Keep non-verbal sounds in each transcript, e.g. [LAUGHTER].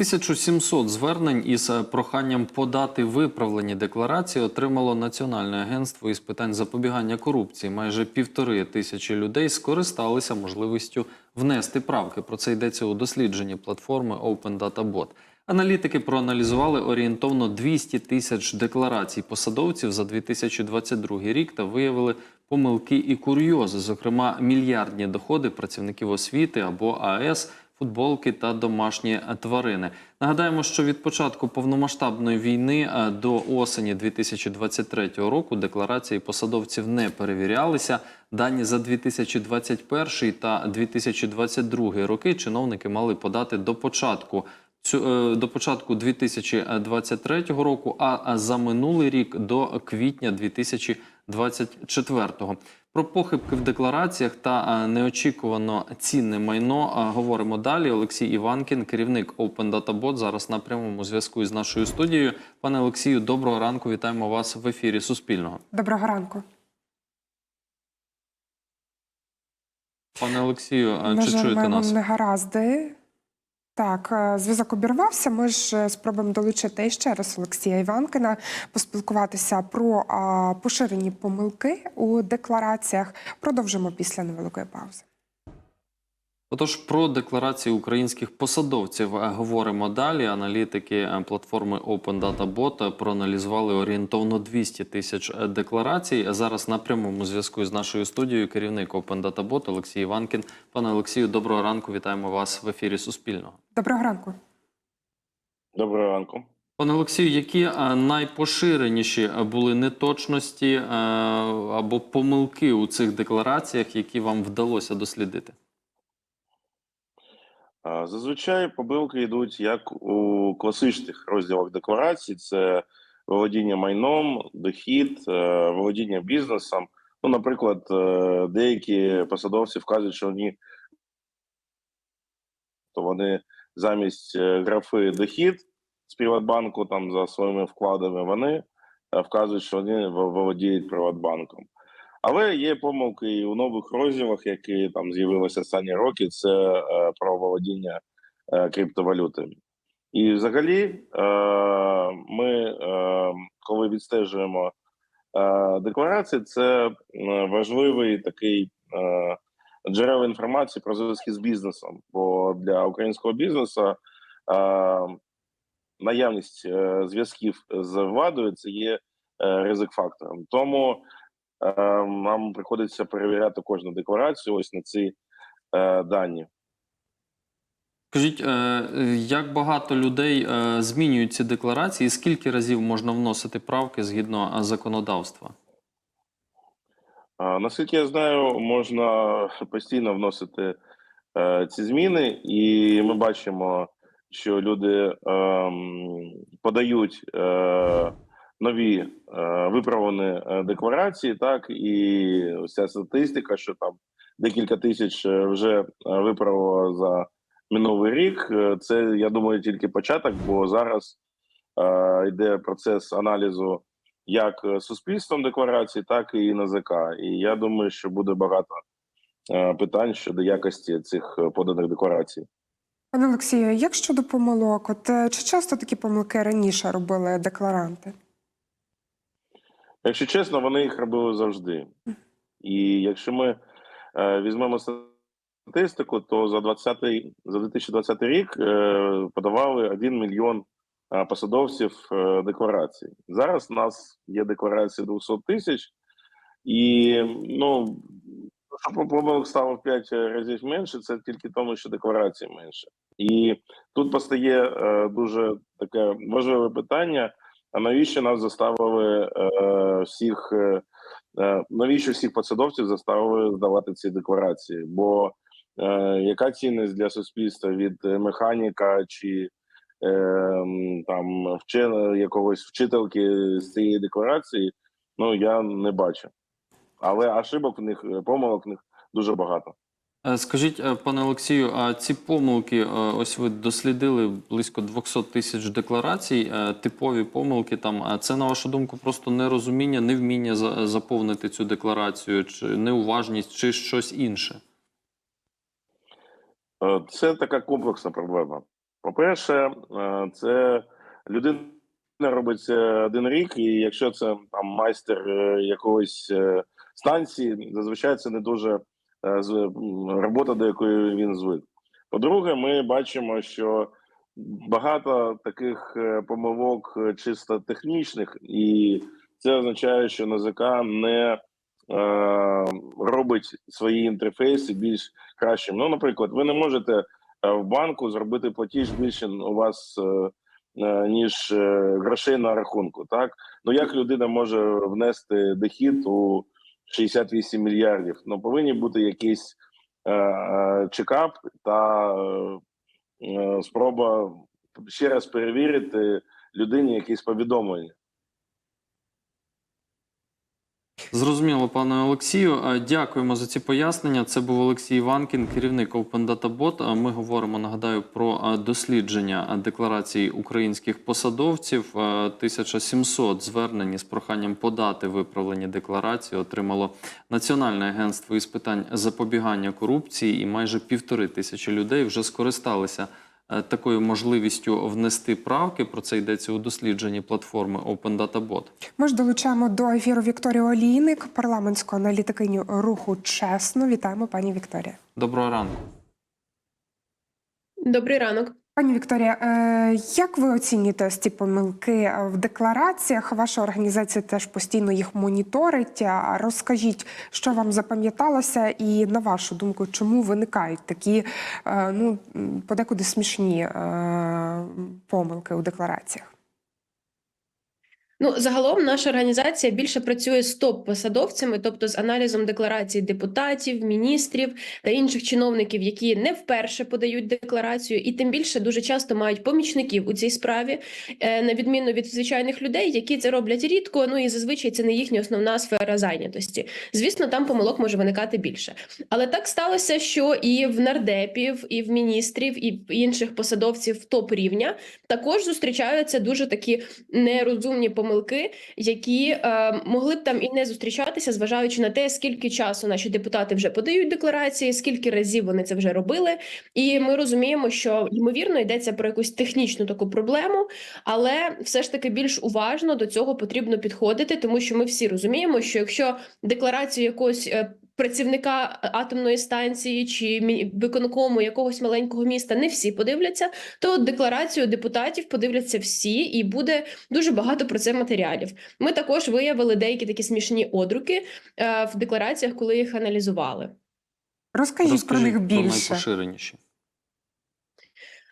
1700 звернень із е, проханням подати виправлені декларації отримало Національне агентство із питань запобігання корупції. Майже півтори тисячі людей скористалися можливістю внести правки. Про це йдеться у дослідженні платформи Open Data Bot. Аналітики проаналізували орієнтовно 200 тисяч декларацій посадовців за 2022 рік та виявили помилки і курйози, зокрема мільярдні доходи працівників освіти або АЕС, футболки та домашні тварини. Нагадаємо, що від початку повномасштабної війни е, до осені 2023 року декларації посадовців не перевірялися. Дані за 2021 та 2022 роки чиновники мали подати до початку е, до початку 2023 року, а за минулий рік до квітня 2024. Про похибки в деклараціях та е, неочікувано цінне майно е, говоримо далі. Олексій Іванкін, керівник Open Data Bot, зараз на прямому зв'язку із нашою студією. Пане Олексію, доброго ранку. Вітаємо вас в ефірі Суспільного. Доброго ранку. Пане Олексію, е, чи чуєте нас? негаразди. Так, е, зв'язок обірвався. Ми ж е, спробуємо долучити ще раз Олексія Іванкина, поспілкуватися про поширені помилки у деклараціях. Продовжимо після невеликої паузи. Отож, про декларації українських посадовців е, говоримо далі. Аналітики е, платформи Open Data Bot проаналізували орієнтовно 200 тисяч е, декларацій. Зараз на прямому зв'язку з нашою студією керівник Open Data Bot Олексій Іванкін. Пане Олексію, доброго ранку. Вітаємо вас в ефірі Суспільного. Доброго ранку. Доброго ранку. Пане Олексію, які найпоширеніші були неточності або помилки у цих деклараціях, які вам вдалося дослідити? Зазвичай помилки йдуть як у класичних розділах декларації: це володіння майном, дохід, е, володіння бізнесом. Ну, наприклад, е, деякі посадовці вказують, що вони то вони замість е, графи дохід з Приватбанку там за своїми вкладами, вони вказують, що вони володіють Приватбанком. Але є помилки і у нових розділах, які там з'явилися останні роки. Це е, про володіння е, криптовалютами. І взагалі, е, ми, е, коли відстежуємо е, декларації, це важливий такий е, джерел інформації про зв'язки з бізнесом. Бо для українського бізнесу е, наявність е, зв'язків з владою це є е, ризик фактором. Тому нам приходиться перевіряти кожну декларацію ось на ці е, дані. Скажіть, е, як багато людей е, змінюють ці декларації, і скільки разів можна вносити правки згідно е, законодавства? Наскільки я знаю, можна постійно вносити е, ці зміни, і ми бачимо, що люди ем, подають е, нові е, виправлені е, декларації, так і ця статистика, що там декілька тисяч е, вже виправило за минулий рік. Це я думаю тільки початок, бо зараз йде процес аналізу як суспільством декларації, так і НАЗК. І я думаю, що буде багато питань щодо якості цих поданих декларацій. Пане Олексію, як щодо помилок, от чи часто такі помилки раніше робили декларанти? Якщо чесно, вони їх робили завжди. І якщо ми е, візьмемо статистику, то за 20, за 2020 рік е, подавали 1 мільйон е, посадовців е, декларацій. Зараз у нас є декларації 200 тисяч, і ну щоб помилок стало в 5 разів менше, це тільки тому, що декларацій менше. І тут постає е, дуже таке важливе питання. А навіщо нас заставили е, всіх е, е, навіщо всіх посадовців заставили здавати ці декларації? Бо е, яка цінність для суспільства від е, механіка чи е, там вчи, якогось вчительки з цієї декларації? Ну я не бачу. Але ошибок в них помилок в них дуже багато. Е, Скажіть, е, пане Олексію, а ці помилки, е, ось ви дослідили близько 200 тисяч декларацій, типові помилки там. А це на вашу думку просто нерозуміння, невміння заповнити цю декларацію, чи неуважність, чи щось інше? Це така комплексна проблема. По-перше, це людина робить один рік, і якщо це там майстер якогось е, станції, зазвичай це не дуже робота, до якої він звик. По-друге, ми бачимо, що багато таких е, помилок е, чисто технічних, і це означає, що НАЗК не е, робить свої інтерфейси більш кращим. Ну, наприклад, ви не можете е, в банку зробити платіж більше у вас. е, е, ніж е, грошей на рахунку. Так ну як людина може внести дохід у 68 мільярдів? Ну повинні бути якісь е, е, чекап та е, спроба ще раз перевірити людині якісь повідомлення. Зрозуміло, пане Олексію. Е, Дякуємо за ці пояснення. Це був Олексій Іванкін, керівник Open. Е, Ми говоримо, нагадаю, про е, дослідження декларацій українських посадовців. Е, 1700 звернень з проханням подати виправлені декларації отримало Національне агентство із питань запобігання корупції, і майже півтори тисячі людей вже скористалися такою можливістю внести правки. Про це йдеться у дослідженні платформи Open Data Bot. Ми ж долучаємо до ефіру Вікторію Олійник, парламентську аналітикиню руху чесно. Вітаємо, пані Вікторія. Доброго ранку. Добрий ранок. Пані Вікторія, е, як ви оцінюєте ось ці помилки е, в деклараціях? Ваша організація теж постійно їх моніторить. Розкажіть, що вам запам'яталося, і на вашу думку, чому виникають такі е, ну подекуди смішні помилки у деклараціях? Ну, загалом наша організація більше працює з топ-посадовцями, тобто з аналізом декларацій депутатів, міністрів та інших чиновників, які не вперше подають декларацію, і тим більше дуже часто мають помічників у цій справі, е, на відміну від звичайних людей, які це роблять рідко. Ну і зазвичай це не їхня основна сфера зайнятості. Звісно, там помилок може виникати більше. Але так сталося, що і в нардепів, і в міністрів, і в інших посадовців топ рівня також зустрічаються дуже такі нерозумні помилки, які е, могли б там і не зустрічатися, зважаючи на те, скільки часу наші депутати вже подають декларації, скільки разів вони це вже робили. І ми розуміємо, що ймовірно йдеться про якусь технічну таку проблему, але все ж таки більш уважно до цього потрібно підходити, тому що ми всі розуміємо, що якщо декларацію якось е, працівника атомної станції чи виконкому якогось маленького міста не всі подивляться, то декларацію депутатів подивляться всі, і буде дуже багато про це матеріалів. Ми також виявили деякі такі смішні одруки е, в деклараціях, коли їх аналізували. Розкажіть, про них більше. найпоширеніші.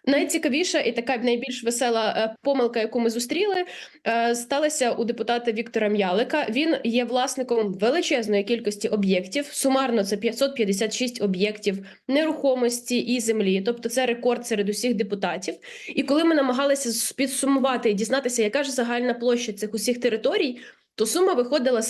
Найцікавіша і така найбільш весела е, помилка, яку ми зустріли, е, сталася у депутата Віктора М'ялика. Він є власником величезної кількості об'єктів. Сумарно це 556 об'єктів нерухомості і землі. Тобто це рекорд серед усіх депутатів. І коли ми намагалися підсумувати і дізнатися, яка ж загальна площа цих усіх територій, то сума виходила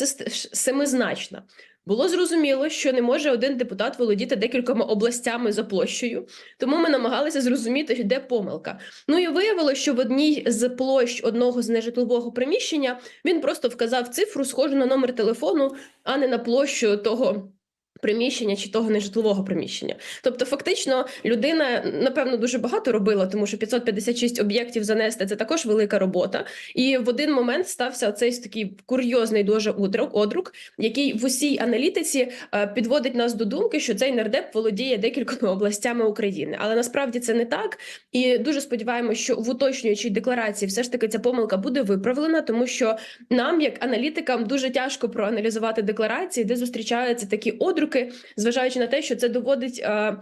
семизначна. Було зрозуміло, що не може один депутат володіти декількома областями за площею. Тому ми намагалися зрозуміти, де помилка. Ну і виявилося, що в одній з площ одного з нежитлового приміщення він просто вказав цифру, схожу на номер телефону, а не на площу того. Приміщення чи того нежитлового приміщення, тобто, фактично, людина напевно дуже багато робила, тому що 556 об'єктів занести це також велика робота. І в один момент стався цей такий курйозний дуже одрук, який в усій аналітиці е, підводить нас до думки, що цей нардеп володіє декількома областями України. Але насправді це не так. І дуже сподіваємося, що в уточнюючій декларації все ж таки ця помилка буде виправлена, тому що нам, як аналітикам, дуже тяжко проаналізувати декларації, де зустрічаються такі одруки, зважаючи на те, що це доводить. е,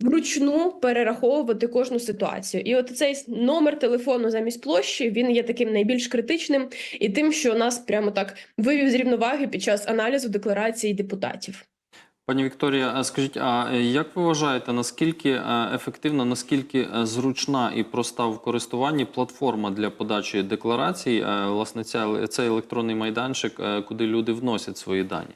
Вручну перераховувати кожну ситуацію, і от цей номер телефону замість площі він є таким найбільш критичним і тим, що нас прямо так вивів з рівноваги під час аналізу декларації депутатів. Пані Вікторія, скажіть, а е, як ви вважаєте, наскільки е, ефективна, наскільки е, зручна і проста в користуванні платформа для подачі декларацій, е, власне, ця, цей електронний майданчик, е, куди люди вносять свої дані?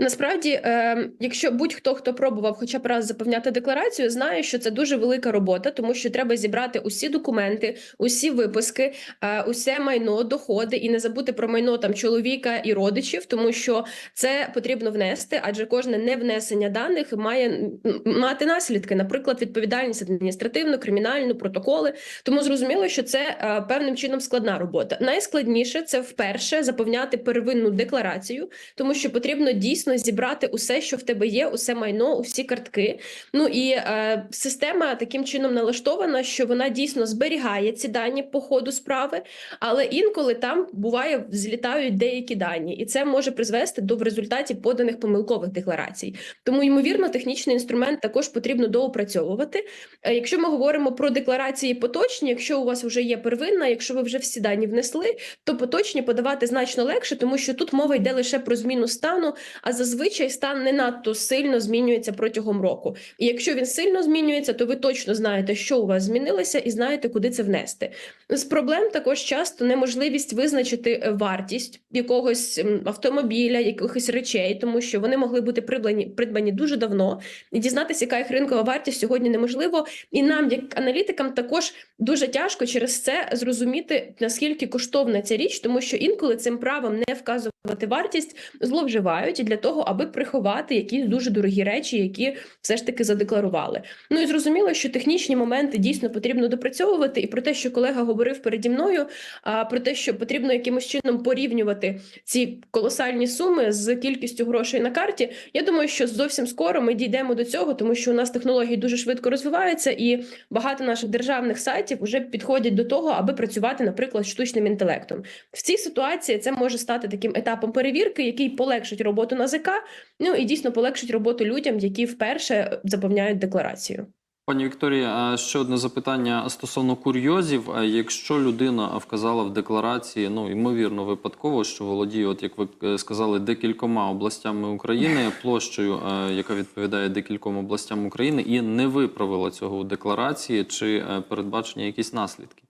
Насправді, е, якщо будь-хто хто пробував хоча б раз заповняти декларацію, знає, що це дуже велика робота, тому що треба зібрати усі документи, усі виписки, е, усе майно, доходи і не забути про майно там чоловіка і родичів, тому що це потрібно внести, адже кожне невнесення даних має мати наслідки, наприклад, відповідальність адміністративну, кримінальну, протоколи. Тому зрозуміло, що це е, певним чином складна робота. Найскладніше це вперше заповняти первинну декларацію, тому що потрібно дійсно зібрати усе, що в тебе є, усе майно, усі картки. Ну і е, система таким чином налаштована, що вона дійсно зберігає ці дані по ходу справи, але інколи там буває злітають деякі дані, і це може призвести до в результаті поданих помилкових декларацій. Тому ймовірно, технічний інструмент також потрібно доопрацьовувати. Е, Якщо ми говоримо про декларації поточні, якщо у вас вже є первинна, якщо ви вже всі дані внесли, то поточні подавати значно легше, тому що тут мова йде лише про зміну стану, а зазвичай стан не надто сильно змінюється протягом року. І якщо він сильно змінюється, то ви точно знаєте, що у вас змінилося, і знаєте, куди це внести. З проблем також часто неможливість визначити е, вартість якогось автомобіля, якихось речей, тому що вони могли бути придбані, придбані дуже давно, і дізнатися, яка їх ринкова вартість сьогодні неможливо. І нам, як аналітикам, також дуже тяжко через це зрозуміти наскільки коштовна ця річ, тому що інколи цим правом не вказувати вартість зловживають і для того, аби приховати якісь дуже дорогі речі, які все ж таки задекларували. Ну і зрозуміло, що технічні моменти дійсно потрібно допрацьовувати. І про те, що колега говорив переді мною, а про те, що потрібно якимось чином порівнювати ці колосальні суми з кількістю грошей на карті. Я думаю, що зовсім скоро ми дійдемо до цього, тому що у нас технології дуже швидко розвиваються, і багато наших державних сайтів вже підходять до того, аби працювати, наприклад, штучним інтелектом. В цій ситуації це може стати таким етапом перевірки, який полегшить роботу НАЗК, ну і дійсно полегшить роботу людям, які вперше заповняють декларацію. Пані Вікторія, ще одне запитання стосовно курйозів. Якщо людина вказала в декларації, ну ймовірно, випадково, що володіє, от як ви е, сказали, декількома областями України, [LAUGHS] площею, е, яка відповідає декільком областям України, і не виправила цього у декларації, чи е, передбачені якісь наслідки?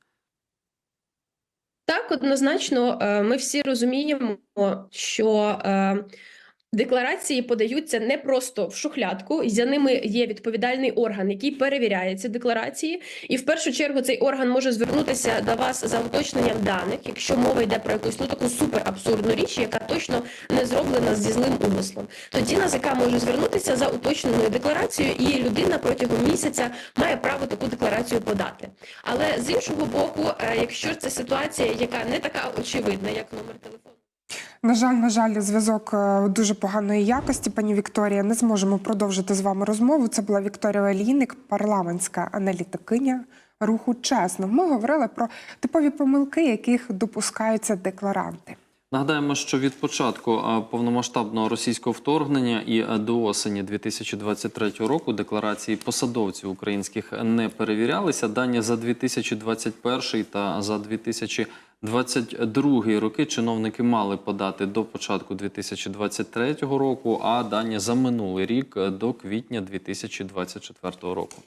Так, однозначно, ми всі розуміємо, що декларації подаються не просто в шухлядку, і за ними є відповідальний орган, який перевіряє ці декларації. І в першу чергу цей орган може звернутися до вас за уточненням даних, якщо мова йде про якусь ну таку супер абсурдну річ, яка точно не зроблена зі злим умислом. Тоді НАЗК може звернутися за уточненою декларацією, і людина протягом місяця має право таку декларацію подати. Але з іншого боку, е, якщо це ситуація, яка не така очевидна, як номер телефону. На жаль, на жаль, зв'язок е, дуже поганої якості. Пані Вікторія, не зможемо продовжити з вами розмову. Це була Вікторія Олійник, парламентська аналітикиня руху чесно. Ми говорили про типові помилки, яких допускаються декларанти. Нагадаємо, що від початку е, повномасштабного російського вторгнення і е, до осені 2023 року декларації посадовців українських не перевірялися. Дані за 2021 та за 2022 роки чиновники мали подати до початку 2023 року, а дані за минулий рік до квітня 2024 року.